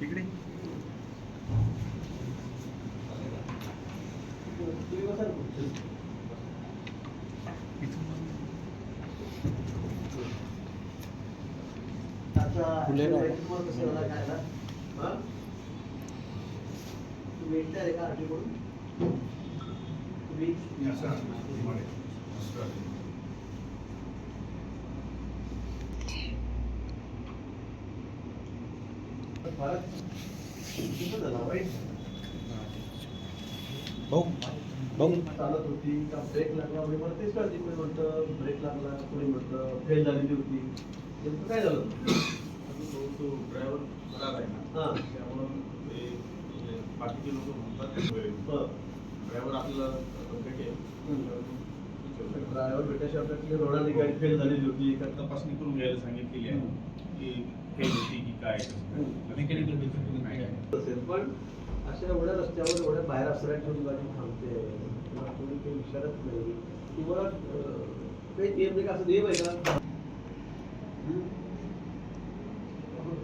तिकडे. तुम्ही एकट्या आहे का आठवीकडून? तुम्ही फारच किती झाला वाईट? भाऊ भाऊ चालत होती का ब्रेक लागला म्हणजे मला तेच कळते कोणी म्हणतं ब्रेक लागला कोणी म्हणतं फेल झालेली होती नेमकं काय झालं तो तो ड्रायव्हर खराब आहे ना हां त्यामुळं ते बाकीचे लोक म्हणतात बरं ड्रायव्हर आपल्याला भेटेल ड्रायव्हर भेटायच्या आपल्याकडे रोडाने गाडी फेल झालेली होती का तपासणी करून घ्यायला सांगितलेली आहे. की फेल होती की काय मेकॅनिकल असेल. पण अशा एवढ्या रस्त्यावर एवढ्या बाहेर असऱ्या ठेवून गाडी थांबते. कोणी काही विचारत नाही. तुम्हाला काही नियम नाही असं नियम आहे का?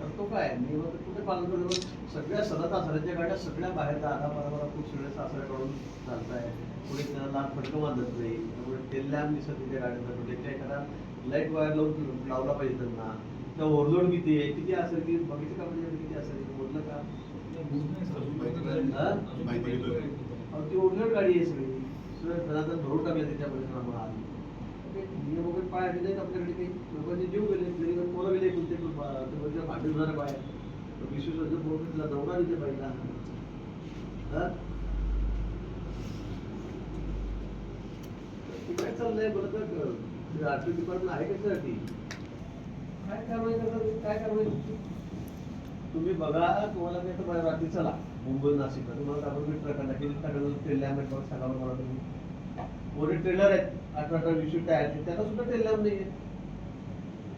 करतो काय? नियम कुठे पालन करतो सगळ्या सदत आसऱ्याच्या गाड्या सगळ्या बाहेर दहा बारा खूप सगळ्या सासऱ्याकडून चालताय. कुठे त्यांना लाल फटकं बांधत नाही. त्यामुळे तेल लॅम्प दिसत नाही त्या गाड्यांना कुठे काय करा? लाइट वायर लावून लावला पाहिजे त्यांना. त्या ओव्हरलोड किती आहे किती असेल की बघितलं का म्हणजे किती असेल? बोललं का? ती ओव्हरलोड गाडी आहे सगळी. सगळं भरून टाकले त्याच्यामध्ये माल नियम वगैरे नाहीत आपल्याकडे काही. लोकांचे जीव गेले घरी पोरं गेले कोणते पण ते म्हणजे भांडी बाहेर. पोरं हा? काय चाललंय? बरं तर आरटी डिपार्टमेंट आहे कशासाठी काय कारवाई करतात? काय कारवाई? तुम्ही बघा तुम्हाला मी तर रात्री चला मुंबई नाशिकला. तुम्हाला दाखवून मी ट्रक किती टाकलं ट्रेन लॅम्प सांगा मला तुम्ही. मोठे ट्रेलर आहेत. अठरा अठरा वीस टायर आहेत. त्याला सुद्धा ट्रेन नाही आहे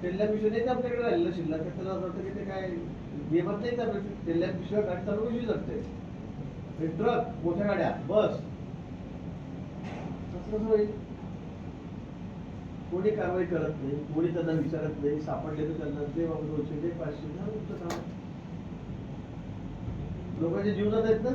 ट्रेन विषय नाही आपल्याकडे राहिलेलं शिल्लक. तर त्याला असं वाटतं की ते काय नियमात नाही तर ट्रेन लॅम्प विषय गाडी चालू कशी जाते ट्रक मोठ्या गाड्या. बस. असं कसं होईल. कोणी कारवाई करत नाही कोणी त्यांना विचारत नाही सापडले तर त्यांना ते बाबा दोनशे ते पाचशे लोकांच्या जीवनात आहेत ना?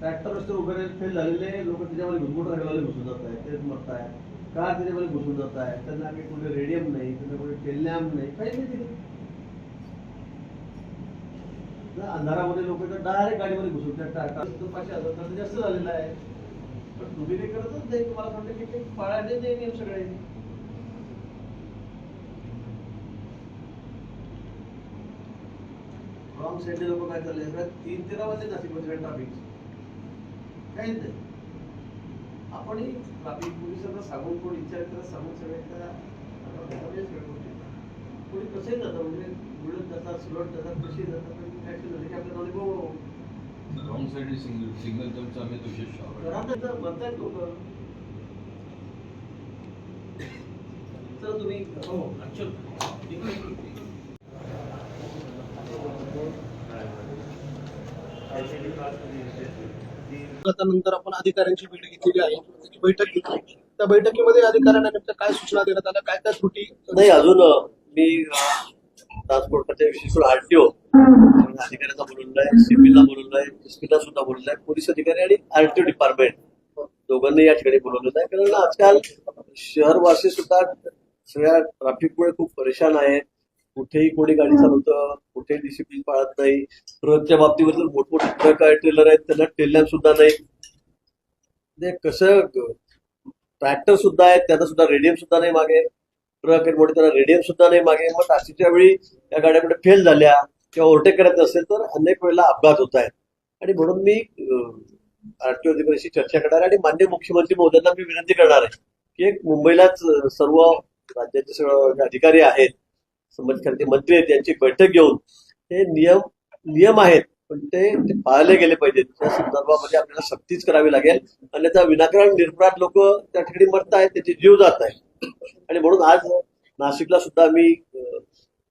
ट्रॅक्टर रस्ते वगैरे फेल झालेले लोक त्याच्यामध्ये घुसमट लागलेले घुसून जात आहेत तेच मरत आहे कार त्याच्यामध्ये घुसून जात आहे त्यांना काही कोणी रेडियम नाही त्यांना कोणी टेलॅम्प नाही काही नाही तिथे. अंधारामध्ये लोक तर डायरेक्ट गाडीमध्ये घुसून त्या टाटा पाचशे हजार तर जास्त झालेला आहे. पण तुम्ही ते करतच नाही तुम्हाला म्हणते की ते पाळायचे नाही नियम सगळे. रॉंग साईडने लोक काय चालले सगळ्यात तीन तेरा वाजले नाशिकमध्ये ट्रॅफिक काहीच नाही. आपण ट्रॅफिक पोलिसांना सांगून कोण विचार करत सांगून करा आता त्याच्यामध्ये सगळ्या गोष्टी कोणी कसे जातात म्हणजे बुलत जातात सुलट जातात कसे जातात ऍक्सिडेंट झाले की आपल्याला अनुभव रॉंग साईड सिग्नल सिग्नल जमचा आम्ही तो विशेष घरात तर म्हणतायत लोक. तर तुम्ही हो नंतर आपण अधिकाऱ्यांची भेट घेतलेली आहे. त्याची बैठक घेतली. त्या बैठकीमध्ये अधिकाऱ्यांना नेमक्या काय सूचना देण्यात आल्या? काय काय त्रुटी? नाही अजून मी ट्रान्सपोर्टच्या विशेष आरटीओ अधिकाऱ्यांना बोलवलंय सीपीला आहे एसपीला सुद्धा बोलवलंय पोलीस अधिकारी आणि आरटीओ डिपार्टमेंट दोघांनी या ठिकाणी बोलवलेलं आहे. कारण आजकाल शहरवासी सुद्धा सगळ्या ट्रॅफिकमुळे खूप परेशान आहेत कुठेही कोणी गाडी चालवतं कुठेही डिसिप्लिन पाळत नाही. ट्रकच्या बाबतीवर जर मोठमोठे ट्रक आहे ट्रेलर आहेत त्यांना टेलर सुद्धा नाही. म्हणजे कसं ट्रॅक्टर सुद्धा आहेत त्यांना सुद्धा रेडियम सुद्धा नाही मागे. ट्रक आहेत मोठे त्यांना रेडियम सुद्धा नाही मागे. मग ताशीच्या वेळी या गाड्या कुठे फेल झाल्या किंवा ओव्हरटेक करायचं असेल तर अनेक वेळेला अपघात होत आहेत. आणि म्हणून मी आरटीओ अधिकाऱ्यांशी चर्चा करणार आहे आणि मान्य मुख्यमंत्री महोदयांना मी विनंती करणार आहे की एक मुंबईलाच सर्व राज्याचे अधिकारी आहेत संबंधित खात्याचे मंत्री आहेत यांची बैठक घेऊन हे नियम नियम आहेत पण ते पाळले गेले पाहिजेत. त्या संदर्भामध्ये आपल्याला सक्तीच करावी लागेल. अन्यथा विनाकारण निर्भरात लोक त्या ठिकाणी मरत आहेत त्याचे जीव जात आहेत आणि म्हणून आज नाशिकला सुद्धा आम्ही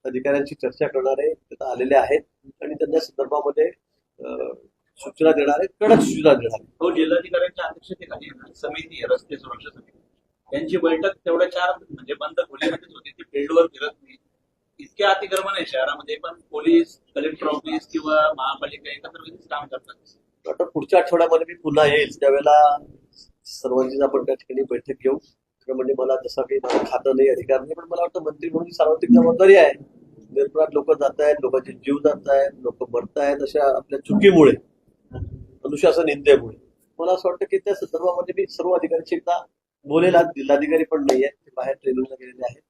अधिकाऱ्यांची चर्चा करणारे तिथं आलेले आहेत. आणि त्यांच्या संदर्भामध्ये सूचना देणारे कडक सूचना देणार तो हो, जिल्हाधिकाऱ्यांच्या अध्यक्षतेखाली समिती रस्ते सुरक्षा समिती. त्यांची बैठक तेवढ्या चार म्हणजे बंद खोलीमध्येच होती. ती फील्डवर फिरत इतके अतिक्रमण आहे शहरामध्ये पण पोलीस कलेक्टर ऑफिस किंवा करतात आता पुढच्या आठवड्यामध्ये मी पुन्हा येईल त्यावेळेला सर्वांचीच आपण त्या ठिकाणी बैठक घेऊ. खरं म्हणजे मला जसा काही माझं खातं नाही अधिकार नाही पण मला वाटतं मंत्री म्हणून सार्वत्रिक जबाबदारी आहे. निरपराध लोक जात आहेत लोकांचे जीव जात आहेत लोक मरत आहेत अशा आपल्या चुकीमुळे अनुशासन निंदेमुळे मला असं वाटतं की त्या संदर्भामध्ये मी सर्व अधिकाऱ्यांशी एकदा बोलेला. जिल्हाधिकारी पण नाही आहेत ते बाहेर ट्रेनिंगला गेलेले आहेत.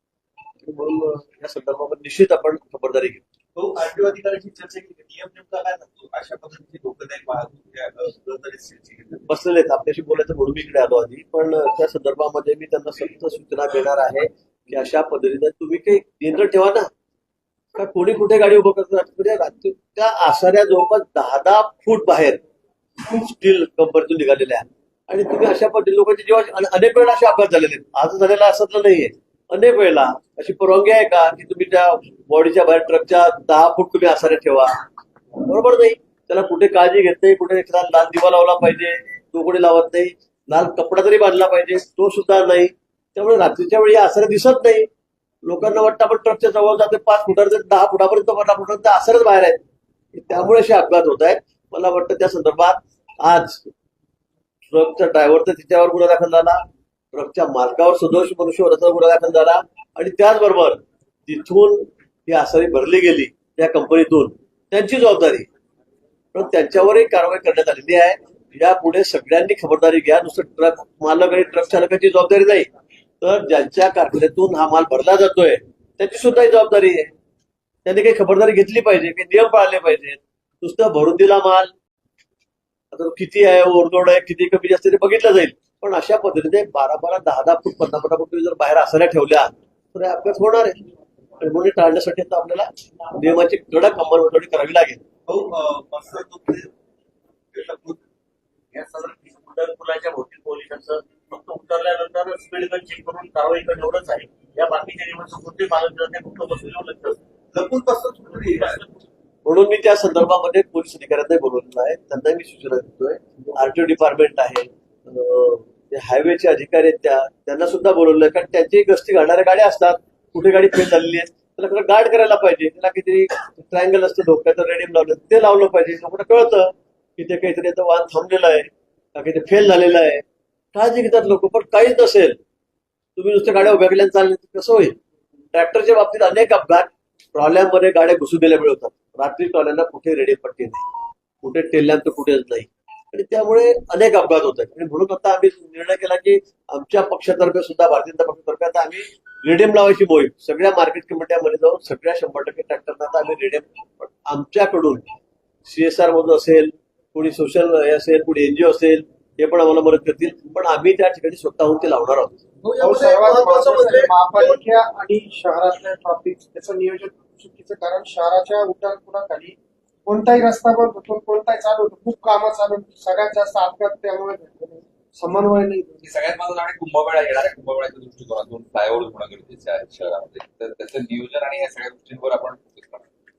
म्हणून या संदर्भामध्ये निश्चित आपण खबरदारी घेऊ. तो आरटीओ अधिकाऱ्यांची चर्चा केली. नियम नेमका काय म्हणतो अशा पद्धतीची धोकादायक वाहतूक. बसलेले आहेत. आपल्याशी बोलायचं म्हणून मी इकडे आलो आधी. पण त्या संदर्भामध्ये मी त्यांना सक्त सूचना देणार आहे की अशा पद्धतीने तुम्ही काही नियंत्रण ठेवा ना. का कोणी कुठे गाडी उभं करतात त्या आसाऱ्या जवळपास दहा दहा फूट बाहेर स्टील कंपनीतून निघालेल्या आणि तुम्ही अशा पद्धतीने लोकांचे जेव्हा आणि अनेक वेळा असे अपघात झालेले आहेत. आज झालेला असतलं नाहीये. अनेक वेळेला. अशी परवानगी आहे का की तुम्ही त्या बॉडीच्या बाहेर ट्रकच्या दहा फूट तुम्ही आसारे ठेवा? बरोबर नाही. त्याला कुठे काळजी घेत नाही कुठे एखादा लाल दिवा लावला पाहिजे तो कुठे लावत नाही लाल कपडा तरी बांधला पाहिजे तो सुद्धा नाही. त्यामुळे रात्रीच्या वेळी आसरे दिसत नाही. लोकांना वाटतं आपण ट्रकच्या जवळ जाते पाच फुटावर ते दहा फुटापर्यंत पंधरा फुटापर्यंत आसरच बाहेर आहेत. त्यामुळे असे अपघात होत आहेत. मला वाटतं त्या संदर्भात आज ट्रकचा ड्रायव्हर तर तिच्यावर गुन्हा दाखल झाला. ट्रकच्या मालकावर सदोष मनुष्यवधाचा गुन्हा दाखल झाला. आणि त्याचबरोबर तिथून ही आसारी भरली गेली त्या कंपनीतून. त्यांची जबाबदारी. पण त्यांच्यावरही कारवाई करण्यात आलेली आहे. यापुढे सगळ्यांनी खबरदारी घ्या. नुसतं ट्रक मालक आणि ट्रक चालकाची जबाबदारी नाही. तर ज्यांच्या कारखान्यातून हा माल भरला जातोय त्याची सुद्धा ही जबाबदारी आहे. त्यांनी काही खबरदारी घेतली पाहिजे काही नियम पाळले पाहिजेत. नुसतं भरून दिला माल. आता किती आहे ओरदोड आहे किती कमी जास्त ते बघितलं जाईल. पण अशा पद्धतीने बारा बारा दहा दहा फूट पंधरा पंधरा फूट जर बाहेर आसाऱ्या ठेवल्या तर हे अपघात होणार आहे. आणि म्हणून टाळण्यासाठी आता आपल्याला नियमाची कडक अंमलबजावणी करावी लागेल. पुलाच्या भोवती पोलिसांचं फक्त उतरल्यानंतर स्पीड गन चेक करून कारवाई करणं एवढंच आहे. या बाकीच्या नियमांचं कोणते पालन करत नाही फक्त बसून येऊ लागतं लपून पासून म्हणून मी त्या संदर्भामध्ये पोलीस अधिकाऱ्यांना बोलवलेलं आहे. त्यांना मी सूचना देतोय. आरटीओ डिपार्टमेंट आहे. अं, हायवेचे अधिकारी आहेत त्या त्यांना सुद्धा बोलवलं कारण त्यांची गस्ती घालणाऱ्या गाड्या असतात कुठे गाडी फेल झालेली आहे त्याला खरं गार्ड करायला पाहिजे त्याला काहीतरी ट्रायंगल असतं डोक्याचं रेडियम लावलं ते लावलं पाहिजे लोकांना कळतं की ते काहीतरी आता वाहन थांबलेलं आहे का काहीतरी फेल झालेलं आहे. काळजी घेतात लोक पण काहीच नसेल. तुम्ही नुसत्या गाड्या उभ्या केल्या चालले तर कसं होईल? ट्रॅक्टरच्या बाबतीत अनेक अपघात ट्रॉल्यामध्ये गाड्या घुसून दिल्या मिळवतात रात्री ट्रॉल्यांना कुठे रेडियम पट्टी नाही. कुठे टेल्ल्यान तर कुठेच नाही. आणि त्यामुळे अनेक अपघात होत आहेत. आणि म्हणून आता आम्ही निर्णय केला की आमच्या पक्षातर्फे सुद्धा भारतीय जनता पक्षातर्फे आता आम्ही रेडियम लावायची मोहीम. सगळ्या मार्केट कमिट्यामध्ये जाऊन सगळ्या शंभर टक्के ट्रॅक्टरना आता आम्ही रेडियम आमच्याकडून सीएसआर मधून असेल कोणी सोशल हे असेल कोणी एनजीओ असेल हे पण आम्हाला मदत करतील. पण आम्ही त्या ठिकाणी स्वतःहून ते लावणार आहोत. महत्त्वाचं महत्त्वाचं म्हणजे म्हणजे महापालिका आणि शहरातल्या ट्रॉफिक त्याचं नियोजन चुकीचं कारण शहराच्या उड्डाणपुलाखाली कोणताही रस्ता बंद होतो कोणताही चालू होतो खूप कामं चालू होती. सगळ्यात जास्त अपघात त्यामुळे. समन्वय नाही. की सगळ्यात महत्वाचं आणि कुंभमेळा येणाऱ्या कुंभमेळ्याच्या दृष्टिकोनातून फ्लायओव्हर होणं गरजेचं आहे शहरामध्ये तर त्याचं नियोजन आणि या सगळ्या गोष्टींवर आपण.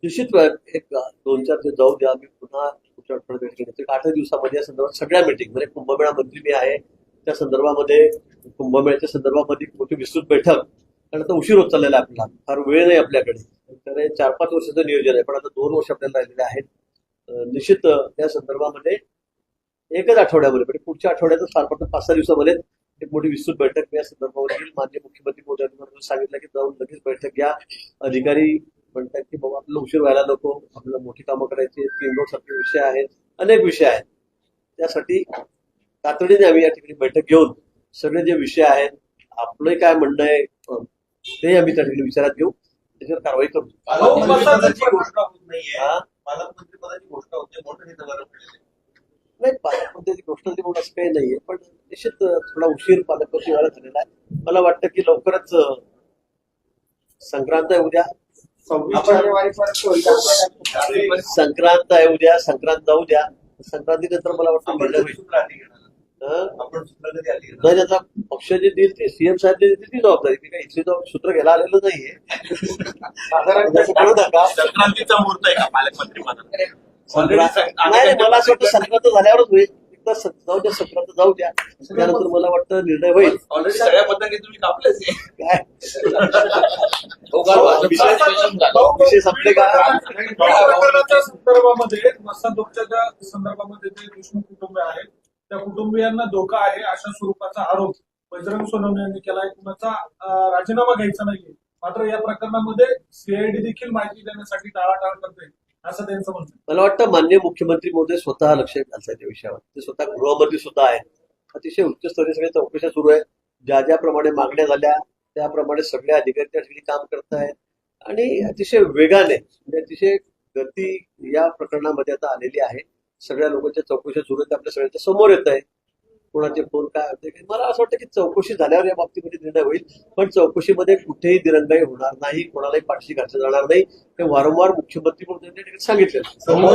निश्चित एक दोन चार दिवस जाऊ द्या. आम्ही पुन्हा आठवड्यात भेट घेण्याचं आठ दिवसामध्ये या संदर्भात सगळ्या मिटिंग म्हणजे कुंभमेळा मंत्री मी आहे. त्या संदर्भामध्ये कुंभमेळ्याच्या संदर्भामध्ये एक मोठी विस्तृत बैठक कारण आता उशीर होत चाललेला आहे आपला फार वेळ नाही आपल्याकडे. तर हे चार पाच वर्षाचं नियोजन आहे पण आता दोन वर्ष आपल्याला राहिलेले आहेत. निश्चित त्या संदर्भामध्ये एकच आठवड्यामध्ये म्हणजे पुढच्या आठवड्यातच फार फार पाच सहा दिवसामध्ये एक मोठी विस्तृत बैठक. या संदर्भावर येईल माननीय मुख्यमंत्री मोदी सांगितलं की जाऊन लगेच बैठक घ्या. अधिकारी म्हणतात की बाबा आपल्याला उशीर व्हायला नको आपल्याला मोठी कामं करायची तीन रोड सारखे विषय आहेत अनेक विषय आहेत. त्यासाठी तातडीने आम्ही या ठिकाणी बैठक घेऊन सगळे जे विषय आहेत आपलं काय म्हणणं आहे ते आम्ही त्या ठिकाणी विचारात घेऊ. त्याच्यावर कारवाई करू. पालकमंत्रीपदाची घोषणा होत नाहीये? पालकमंत्रीपदाची घोषणा होते मोठं हे नगर नाही पालकमंत्र्याची गोष्ट ती म्हणून असं काही नाहीये पण निश्चित थोडा उशीर पालकमंत्री व्हायला झालेला आहे. मला वाटतं की लवकरच संक्रांत आहे उद्या. संक्रांत आहे उद्या संक्रांत जाऊ द्या. संक्रांतीनंतर मला वाटतं सूत्र आधी घेणार हं? आपण सूत्र कधी आली घेणार? नाही आता पक्ष जे देईल ते सीएम साहेब जे देतील ती जबाबदारी मी काही इथली जबाब- सूत्र घ्यायला आलेलं नाहीये संक्रांतीचा मुहूर्त आहे का पालकमंत्री पदात संक्रांत- नाही मला असं वाटतं संक्रांत झाल्यावरच होईल एकदा जाऊ द्या सत्रात जाऊ द्या त्यानंतर मला वाटतं निर्णय होईल ऑलरेडी सगळ्या पद्धती तुम्ही कापलेच. काय विषय- संपले का संदर्भामध्ये ज्या संदर्भामध्ये जे देशमुख कुटुंब आहेत त्या कुटुंबियांना धोका आहे अशा स्वरूपाचा आरोप बजरंग सोनवणे यांनी केलाय. कुणाचा राजीनामा घ्यायचा नाहीये. मात्र या प्रकरणामध्ये सीआयडी देखील माहिती देण्यासाठी टाळाटाळ करते असं त्यांचं म्हणणं मला वाटतं मान्य मुख्यमंत्री मोदी स्वतः लक्ष घालतात त्या विषयावर. ते स्वतः गृहमंत्री सुद्धा आहेत. अतिशय उच्चस्तरीय सगळ्या चौकशा सुरू आहेत. ज्या ज्याप्रमाणे मागण्या झाल्या त्याप्रमाणे सगळे अधिकारी त्या ठिकाणी काम करत आहेत. आणि अतिशय वेगाने म्हणजे अतिशय गती या प्रकरणामध्ये आता आलेली आहे. सगळ्या लोकांच्या चौकशा सुरू आहेत आपल्या सगळ्यांच्या समोर येत आहे कोणाचे फोन काय होते. मला असं वाटतं की चौकशी झाल्यावर या बाबतीमध्ये निर्णय होईल पण चौकशीमध्ये कुठेही दिरंगाई होणार नाही कोणालाही पाठशी घातलं जाणार नाही. हे वारंवार मुख्यमंत्री महोदयांनी त्या ठिकाणी सांगितलं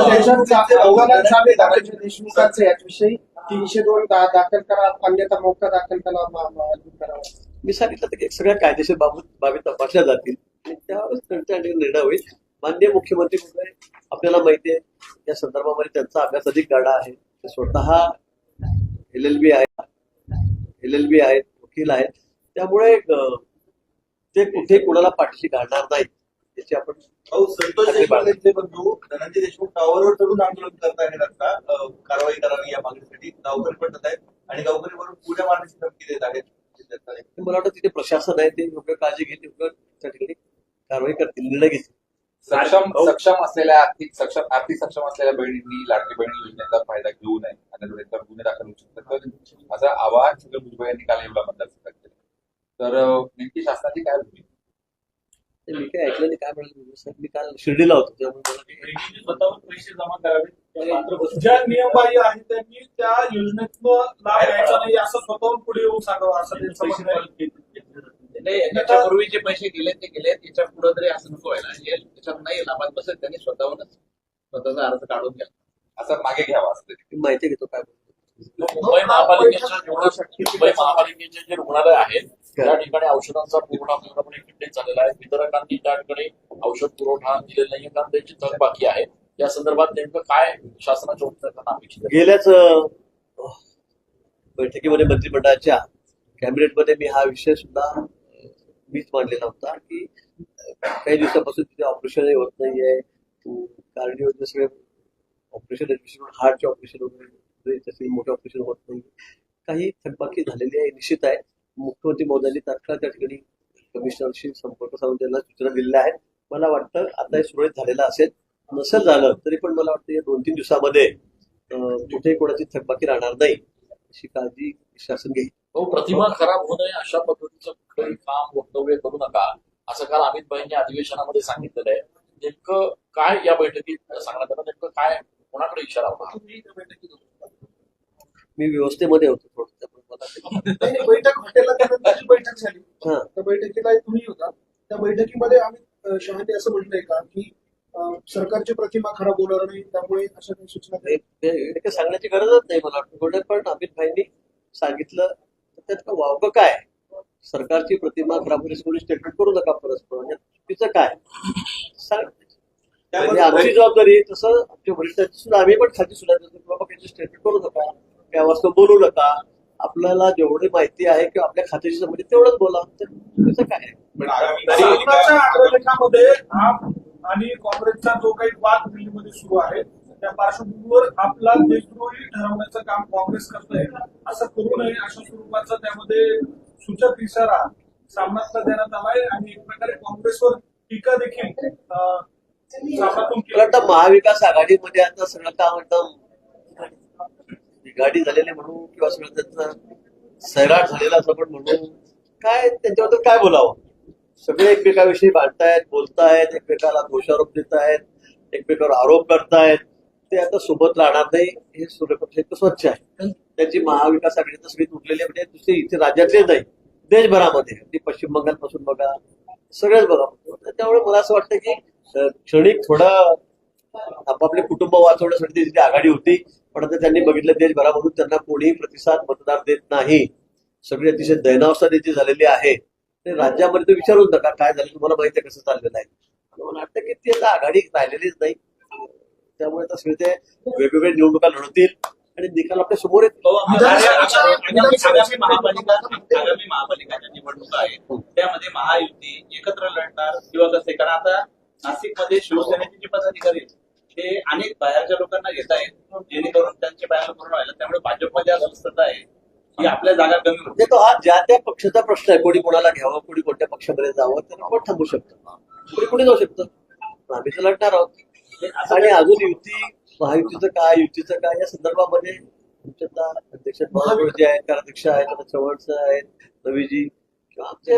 त्याच्यात अहवालात चालू धनंजय देशमुखांचे तीनशे दोन दाखल करा अन्यथा मोका दाखल करा मा- मा- करावा. मी सांगितलं की सगळ्या कायदेशीर बाबत बाबी तपासल्या जातील त्यावेळेस त्यांचा निर्णय होईल. माननीय मुख्यमंत्री महोदय आपल्याला माहिती आहे या संदर्भामध्ये त्यांचा अभ्यास अधिक गाडा आहे. ते स्वतः एल एल बी आहेत एल एल बी आहेत वकील आहेत. त्यामुळे ते कुठे कोणाला पाठीशी घालणार नाही याची आपण संतोष देशमुख बंधू. धनंजय देशमुख टावरवर चढून आंदोलन करत आहेत आता. कारवाई करावी या मागणीसाठी. गावकरी पडत आहेत आणि गावकरीवरून पुढे मारण्याची धमकी देत आहेत. मला वाटतं तिथे प्रशासन आहे ते योग्य काळजी घेत योग्य त्या ठिकाणी कारवाई करतील निर्णय घेतील. सक्षम सक्षम असलेल्या आर्थिक सक्षम आर्थिक सक्षम असलेल्या बहिणींनी लाडकी बहिणी योजनेचा फायदा घेऊ नये. आणि त्यांच्यावर गुन्हे दाखल होऊ शकतात तर असं आवाहन सगळं भुजबळ यांनी काल येवला मतदारसंघात केलं. तर नेमकी शासनाची काय भूमिका ते मी काय ऐकलं काय म्हणाले सर मी काल शिर्डीला होतो त्यामुळे स्वतःहून पैसे जमा करावे. ज्या नियमबाह्य आहेत त्यांनी त्या योजनेतनं लाभ घ्यायचा नाही असं स्वतःहून पुढे येऊन सांगावं असं त्यांचं नाही त्याच्यापूर्वी जे पैसे गेले ते गेले त्याच्या पुढे तरी असं नको व्हायला. हे त्याच्यात नाही लाभात बसेल त्यांनी स्वतःहूनच. स्वतःचा अर्ज काढून घ्या. असं मागे घ्यावा असं माहिती घेतो काय बोलतो. मुंबई महापालिकेच्या मुंबई महापालिकेचे जे रुग्णालय आहेत त्या ठिकाणी औषधांचा पुरवठा पूर्णपणे खंडित झालेला आहे. वितरकांनी त्या ठिकाणी औषध पुरवठा दिलेला नाही कारण त्यांची थकबाकी आहे. या संदर्भात नेमकं काय शासनाच्या उपचारांना अपेक्षित आहे? गेल्याच बैठकीमध्ये मंत्रिमंडळाच्या कॅबिनेटमध्ये मी हा विषय सुद्धा मीच मांडलेला होता की काही दिवसापासून तिथे ऑपरेशनही होत नाहीये. कार्डिओ सगळे ऑपरेशन हार्टचे ऑपरेशन वगैरे तसे मोठे ऑपरेशन होत नाही. काही थकबाकी झालेली आहे निश्चित आहे. मुख्यमंत्री महोदयांनी तात्काळ त्या ठिकाणी कमिशनरशी संपर्क साधून त्यांना सूचना दिलेल्या आहेत. मला वाटतं आता हे सुरळीत झालेलं असेल. नसेल झालं तरी पण मला वाटतं या दोन तीन दिवसामध्ये कुठेही कोणाची थकबाकी राहणार नाही. अशी काळजी शासन घेईल. तो प्रतिमा खराब होऊ नये अशा पद्धतीचं कुठलंही काम वक्तव्य करू नका. असं काल अमित भाईंनी अधिवेशनामध्ये सांगितलेलं आहे. नेमकं काय या बैठकीत सांगण्यात आलं नेमकं काय कोणाकडे इशारा होता? मी व्यवस्थेमध्ये होतो बैठक हॉटेलला बैठक झाली. हा. त्या बैठकीला तुम्ही होता. त्या बैठकीमध्ये आम्ही शहाने असं म्हटलंय का की सरकारची प्रतिमा खराब होणार नाही त्यामुळे अशा काही सूचना सांगण्याची गरजच नाही मला वाटतं. गोल्डन पण अमित भाईंनी सांगितलं. तर त्यात का वावगं काय? सरकारची प्रतिमा खराब होण्याची कोणी स्टेटमेंट करू नका परस्पर म्हणजे चुकीचं काय? सांग म्हणजे आमची जबाबदारी आहे, तसं आमच्या वरिष्ठांची सुद्धा आम्ही पण खाती सुद्धा देतो की बाबा काही स्टेटमेंट करू नका. त्या वाजता बोलू नका. आपल्याला जेवढी माहिती आहे किंवा आपल्या खात्याशी संबंधित तेवढंच बोला. तर चुकीचं काय? आहे? आप आणि काँग्रेसचा जो काही वाद दिल्लीमध्ये सुरू आहे त्या पार्श्वभूमीवर आपला देशद्रोही ठरवण्याचं काम काँग्रेस करतोय. असं करू नये अशा स्वरूपाचा त्यामध्ये सूचक इशारा सामनातला देण्यात आलाय आणि एक प्रकारे काँग्रेसवर टीका देखील सामनातून केली. वाटतं महाविकास आघाडीमध्ये आता सगळं काय एकदम गाडी झालेली म्हणून किंवा सगळं त्यांचं सैराट झालेला असं पण म्हणू काय त्यांच्याबद्दल काय बोलावं? सगळे एकमेकाविषयी भांडतायत बोलतायत एकमेकाला दोषारोप देत आहेत एकमेकावर आरोप करतायत. ते आता सोबत राहणार नाही हे सूर्यपक्ष स्वच्छ आहे. त्यांची महाविकास आघाडी तर सगळी तुटलेली आहे म्हणजे दुसरी इथे राज्यातले नाही देशभरामध्ये. अगदी पश्चिम बंगालपासून बघा सगळ्याच बघा. त्यामुळे मला असं वाटतं की क्षणिक थोडं आपापले कुटुंब वाचवण्यासाठी तिथे आघाडी होती पण आता त्यांनी बघितलं देशभरामधून त्यांना कोणीही प्रतिसाद मतदार देत नाही. सगळी अतिशय दयनावस्था त्याची झालेली आहे. ते राज्यामध्ये तर विचारूच नका काय झालं तुम्हाला माहिती आहे कसं चाललेलं आहे. मला वाटतं की ती आता आघाडी राहिलेलीच नाही. त्यामुळे आता सगळे ते वेगवेगळ्या निवडणुका लढवतील आणि निकाल आपल्यासमोर येतो तो आगामी आगामी महापालिका आगामी महापालिकाच्या निवडणुका आहेत. त्यामध्ये महायुती एकत्र लढणार किंवा कसे कारण आता नाशिकमध्ये शिवसेनेचे जे पदाधिकारी आहेत ते अनेक बाहेरच्या लोकांना घेत आहेत. जेणेकरून त्यांचे पॅनल पूर्ण व्हायला त्यामुळे भाजपमध्ये आज अस्वस्थता आहे. की आपल्या जागा कमी होते. तो हा ज्या त्या पक्षाचा प्रश्न आहे कोणी कोणाला घ्यावं कोणी कोणत्या पक्षामध्ये जावं तर कोण थांबू शकतं. कोणी कोणी जाऊ शकतं? आम्ही तर लढणार आहोत. आणि अजून युती महायुतीचं काय युतीचं काय या संदर्भामध्ये तुमच्या अध्यक्ष पवार जे आहेत कार्याध्यक्ष आहेत आता चव्हाण आहेत रवीजी किंवा आमचे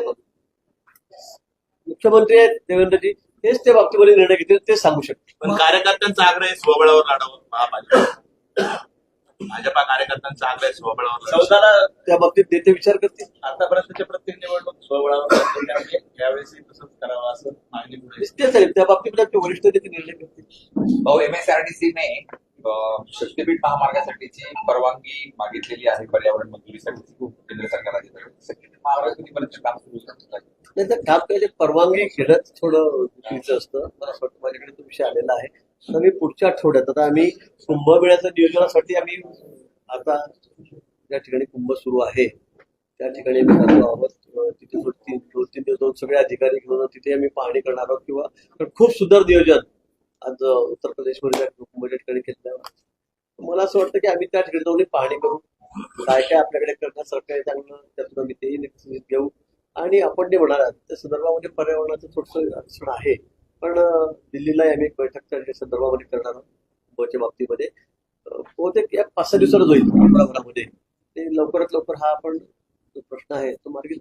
मुख्यमंत्री आहेत देवेंद्रजी तेच त्या बाबतीमध्ये निर्णय घेतील ते सांगू शकते पण कार्यकर्त्यांचा आग्रह स्वबळावर लढावं महापालिका भाजपा कार्यकर्त्यांचा आग्रह आहे स्वबळावर. चौदाला त्या बाबतीत नेते विचार करतील. आतापर्यंतच्या प्रत्येक निवडणूक स्वबळावर त्यामुळे यावेळेसही तसंच करावं असं मागणी आहे. त्या बाबतीत वरिष्ठ नेते निर्णय करतील भाऊ एमएसआरडीसीने शक्तीपीठ महामार्गासाठीची परवानगी मागितलेली आहे पर्यावरण मंजुरीसाठी. केंद्र शक्तीपीठ महामार्ग कधीपर्यंत काम सुरू शकतं नाही तर काम काय ते परवानगी घेणं थोडं चुकीचं असतं. मला असं वाटतं. माझ्याकडे तो विषय आलेला आहे. तर मी पुढच्या आठवड्यात आता आम्ही कुंभमेळ्याच्या नियोजनासाठी आम्ही आता ज्या ठिकाणी कुंभ सुरू आहे त्या ठिकाणी आम्ही जातो आहोत. तिथे दोन तीन दोन तीन दिवस जाऊन सगळे अधिकारी घेऊन तिथे आम्ही पाहणी करणार आहोत किंवा खूप सुंदर नियोजन आज उत्तर प्रदेशमध्ये कुंभच्या ठिकाणी घेतल्यावर मला असं वाटतं की आम्ही त्या ठिकाणी जाऊन पाहणी करू. काय काय आपल्याकडे करण्यासारखं आहे चांगलं त्यातून आम्ही तेही घेऊ. आणि आपण जे म्हणाल त्या संदर्भामध्ये पर्यावरणाचं थोडंसं अडचण आहे. पण दिल्लीला आम्ही एक बैठक त्या संदर्भामध्ये करणार कुंभच्या बाबतीमध्ये. बहुतेक या पाच सहा दिवसातच होईल प्रमाणामध्ये ते लवकरात लवकर हा आपण जो प्रश्न आहे तो मार्गी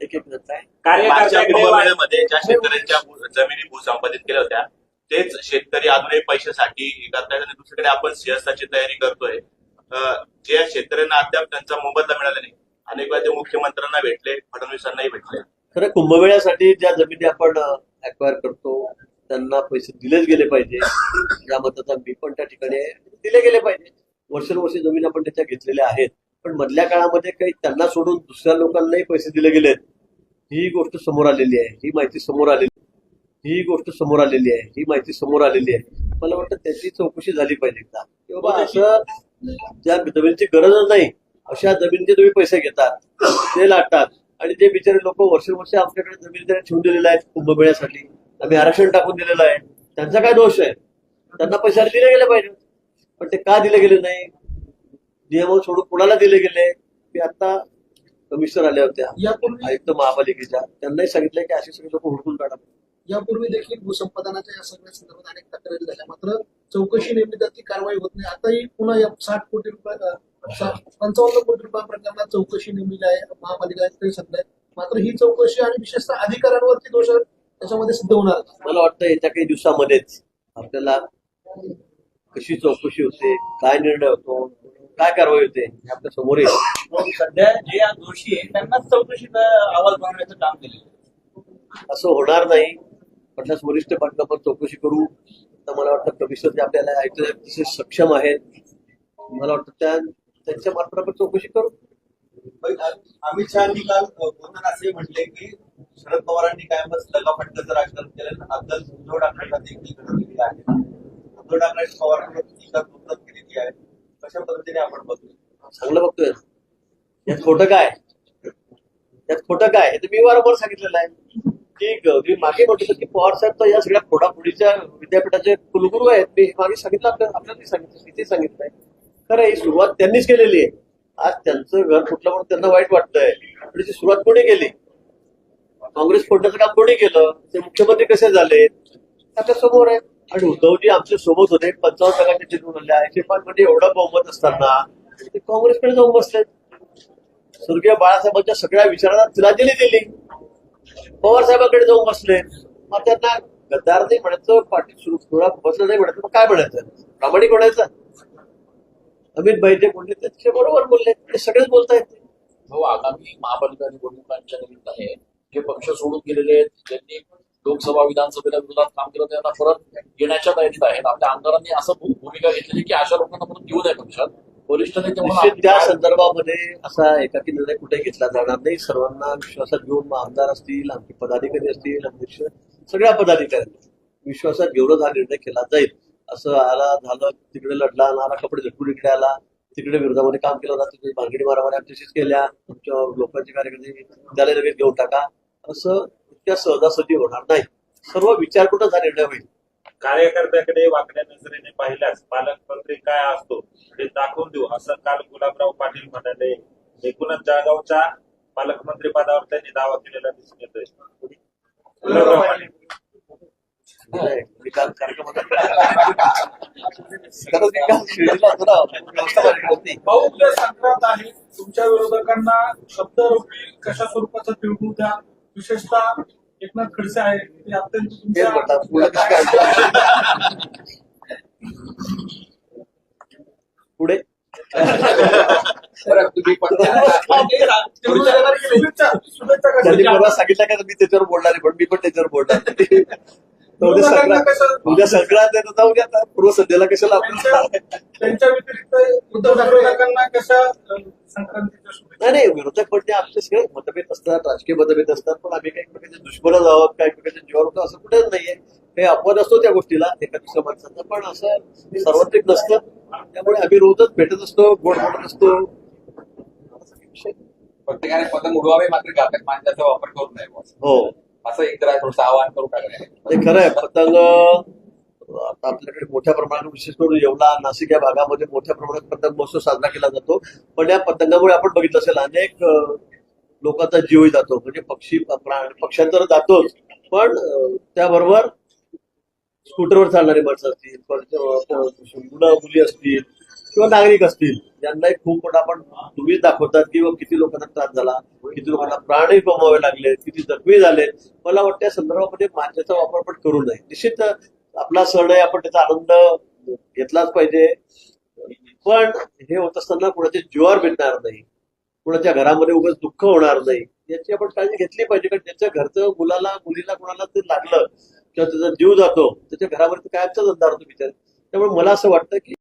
एक एक आहे मागच्या कुंभमेळ्यामध्ये ज्या शेतकऱ्यांच्या भू- जमिनी भूसंपादित केल्या होत्या तेच शेतकरी अजूनही पैशासाठी हे करतायत आणि दुसरीकडे आपण सिंहस्थाची तयारी करतोय. ज्या शेतकऱ्यांना अद्याप त्यांचा मोबदला मिळाला नाही अनेक वेळा ते मुख्यमंत्र्यांना भेटले फडणवीसांनाही भेटले. खरं कुंभमेळ्यासाठी ज्या जमिनी आपण अक्वायर करतो त्यांना पैसे दिलेच गेले पाहिजे. या मताचा मी पण त्या ठिकाणी आहे. दिले गेले पाहिजे. वर्षानुवर्ष जमीन आपण त्याच्या घेतलेल्या आहेत. पण मधल्या काळामध्ये काही त्यांना सोडून दुसऱ्या लोकांनाही पैसे दिले गेलेत. ही गोष्ट समोर आलेली आहे. ही माहिती समोर आलेली ही गोष्ट समोर आलेली आहे. ही माहिती समोर आलेली आहे. मला वाटतं त्याची चौकशी झाली पाहिजे एकदा. की बाबा असं ज्या जमिनीची गरजच नाही अशा जमिनीचे तुम्ही पैसे घेतात ते लाटतात. आणि जे बिचारे लोक वर्षानुवर्ष आमच्याकडे जमीन त्यांनी ठेवून दिलेल्या आहेत कुंभमेळ्यासाठी. आम्ही आरक्षण टाकून दिलेलं आहे. त्यांचा काय दोष आहे? त्यांना पैसे दिले गेले पाहिजे. पण ते का दिले गेले नाही? नियम सोडून कुणाला दिले गेले? ते आता कमिशनर आल्या होत्या. आयुक्त महापालिकेच्या. त्यांनाही सांगितलं की असे सगळे लोक हुडकून काढा. यापूर्वी देखील भूसंपादनाच्या या सगळ्या संदर्भात अनेक तक्रारी झाल्या. मात्र चौकशी नेमली तर ती कारवाई होत नाही. आताही पुन्हा या साठ कोटी रुपये पंचावन्न कोटी रुपया प्रकरणात चौकशी नेमलेली आहे. महापालिका सध्या मात्र ही चौकशी आणि विशेषतः अधिकाऱ्यांवरती दोष त्याच्यामध्ये सिद्ध होणार. मला वाटतं येत्या काही दिवसामध्येच आपल्याला कशी चौकशी होते काय निर्णय होतो काय कारवाई होते हे आपल्यासमोर येईल. पण सध्या जे या दोषी आहेत त्यांनाच चौकशीचा अहवाल बनवण्याचं काम केलेलं आहे. असं होणार नाही. म्हटल्यास वरिष्ठ पाटला आपण चौकशी करू. तर मला वाटतं कमिशनर जे आपल्याला ऐकलं अतिशय सक्षम आहेत. मला वाटतं त्या त्यांच्या मार्फत आपण चौकशी करू. अमित शहानी काल बोलताना असे म्हटले की शरद पवारांनी कायमच लगाफटकाचं राजकारण केलं अद्दल उद्धव ठाकरेंना देखील केलेली आहे. उद्धव ठाकरे टीका जोरदार केलेली आहे. कशा पद्धतीने आपण बघतो चांगलं बघतोय. यात खोटं काय? यात खोटं काय? हे तर मी वारंवार सांगितलेलं आहे. की ग- मी मागे म्हटलं की पवार साहेब तर या सगळ्या फोडाफोडीच्या विद्यापीठाचे कुलगुरू आहेत. मी मागे सांगितलं आपल्याला आपल्याला सांगितलं तिथे सांगितलंय खरं ही सुरुवात त्यांनीच केलेली आहे. आज त्यांचं घर फुटलं म्हणून त्यांना वाईट वाटतंय. पण ती सुरुवात कोणी केली? काँग्रेस फोडण्याचं काम कोणी केलं? ते मुख्यमंत्री कसे झाले? आता समोर आहे. आणि उद्धवजी आमच्यासोबत होते. पंचावन्न टक्क्यांचे जिंकून आले ऐंशी पाच म्हणजे एवढं बहुमत असताना ते काँग्रेसकडे जाऊन बसले स्वर्गीय बाळासाहेबांच्या सगळ्या विचारांना तिलांजली दिली. पवार साहेबांकडे जाऊन बसले मग त्यांना गद्दार नाही म्हणायचं पाठी सुरू सुरुवात बसलं नाही म्हणायचं. मग काय म्हणायचं? प्रामाणिक म्हणायचं? अमित भाई जे बोलले त्याचे बरोबर बोलले ते सगळेच बोलतायत भाऊ आगामी महापालिका निवडणुकांच्या निमित्ताने जे पक्ष सोडून गेलेले आहेत ज्यांनी लोकसभा विधानसभेला विरोधात काम केलं त्यांना परत येण्याच्या तयारीत आहेत. आपल्या आमदारांनी असं भूमिका घेतलेली की अशा लोकांना परत येऊ नये पक्षात. वरिष्ठ नेते त्या संदर्भामध्ये असा एकाकी निर्णय कुठे घेतला जाणार नाही. सर्वांना विश्वासात घेऊन आमदार असतील आमचे पदाधिकारी असतील अध्यक्ष सगळ्या पदाधिकाऱ्यांनी विश्वासात घेऊनच हा निर्णय केला जाईल. असं आला झालं तिकडे लढला नारा कपडे झटकून इकडे आला. तिकडे विरोधामध्ये काम केलं होतं तिकडे भांगडी मारामारी आमच्याशीच केल्या. तुमच्या लोकांचे कार्यकर्ते त्याला लगेच घेऊन टाका. असं इतक्या सहजासहजी होणार नाही. सर्व विचार कुठं हा निर्णय होईल? कार्यकर्त्याकडे वाकड्या नजरेने पाहिल्यास पालकमंत्री काय असतो? हे दाखवून देऊ असं काल गुलाबराव पाटील म्हणाले. एकूणच जळगावच्या पालकमंत्री पदावर त्यांनी दावा केलेला दिसून येतोय. गुलाबराव पाटील. होता. भाऊ उद्या संक्रांत आहे. तुमच्या विरोधकांना शब्दरूपी कशा स्वरूपाचा तिळगुळ द्या? विशेषतः एकनाथ खडसे आहे ते अत्यंत पुढं सांगितलं का मी त्याच्यावर बोलणार आहे पण मी पण त्याच्यावर बोलणार. उद्या संक्रांत उद्या संक्रांत आहे तर जाऊ द्या आता. पूर्व संध्येला कशाला त्यांच्या आपण त्यांच्या व्यतिरिक्त उद्धव विरोधकांना कशा संक्रांतीच्या नाही नाही विरोधक म्हणजे आमचे सगळे मतभेद असतात राजकीय मतभेद असतात पण आम्ही काही एकमेकांचे दुश्मनच आहोत काही एकमेकांच्या जीवावर होतो असं कुठेच नाहीये काही अपवाद असतो त्या गोष्टीला एका दुसऱ्या माणसाचा पण असं सार्वत्रिक नसतं त्यामुळे आम्ही रोजच भेटत असतो गोड बोलत असतो नाही. प्रत्येकाने पतंग उडवावे मात्र घातक माणसाचा वापर करू नये बुवा. हो असं एक जरा थोडंसं आवाहन करू टाकले ते खरं आहे पतंग आपल्याकडे मोठ्या प्रमाणात विशेष करून येवला नाशिक या भागामध्ये मोठ्या प्रमाणात पतंग महोत्सव साजरा केला जातो. पण या पतंगामुळे आपण बघितलं असेल अनेक लोकांचा जीवही जातो. म्हणजे पक्षी प्राणी जातोच. पण त्याबरोबर स्कूटरवर चालणारी माणसं असतील मुलं मुली असतील किंवा नागरिक असतील यांनाही खूप मोठा आपण तुम्ही दाखवतात की व किती लोकांना त्रास झाला किती लोकांना प्राणही गमावे लागले किती जखमी झाले. मला वाटतं या संदर्भामध्ये मान्यचा वापर पण करू नये. निश्चित आपला सण आहे आपण त्याचा आनंद घेतलाच पाहिजे. पण हे होत असताना कुणाच्या जीवावर भेटणार नाही. कुणाच्या घरामध्ये उगाच दुःख होणार नाही. याची आपण काळजी घेतली पाहिजे कारण त्याच्या घरचं मुलाला मुलीला कुणाला ते लागलं किंवा त्याचा जीव जातो त्याच्या घरामध्ये कायमचाच अंधार होतो विचार त्यामुळे मला असं वाटतं की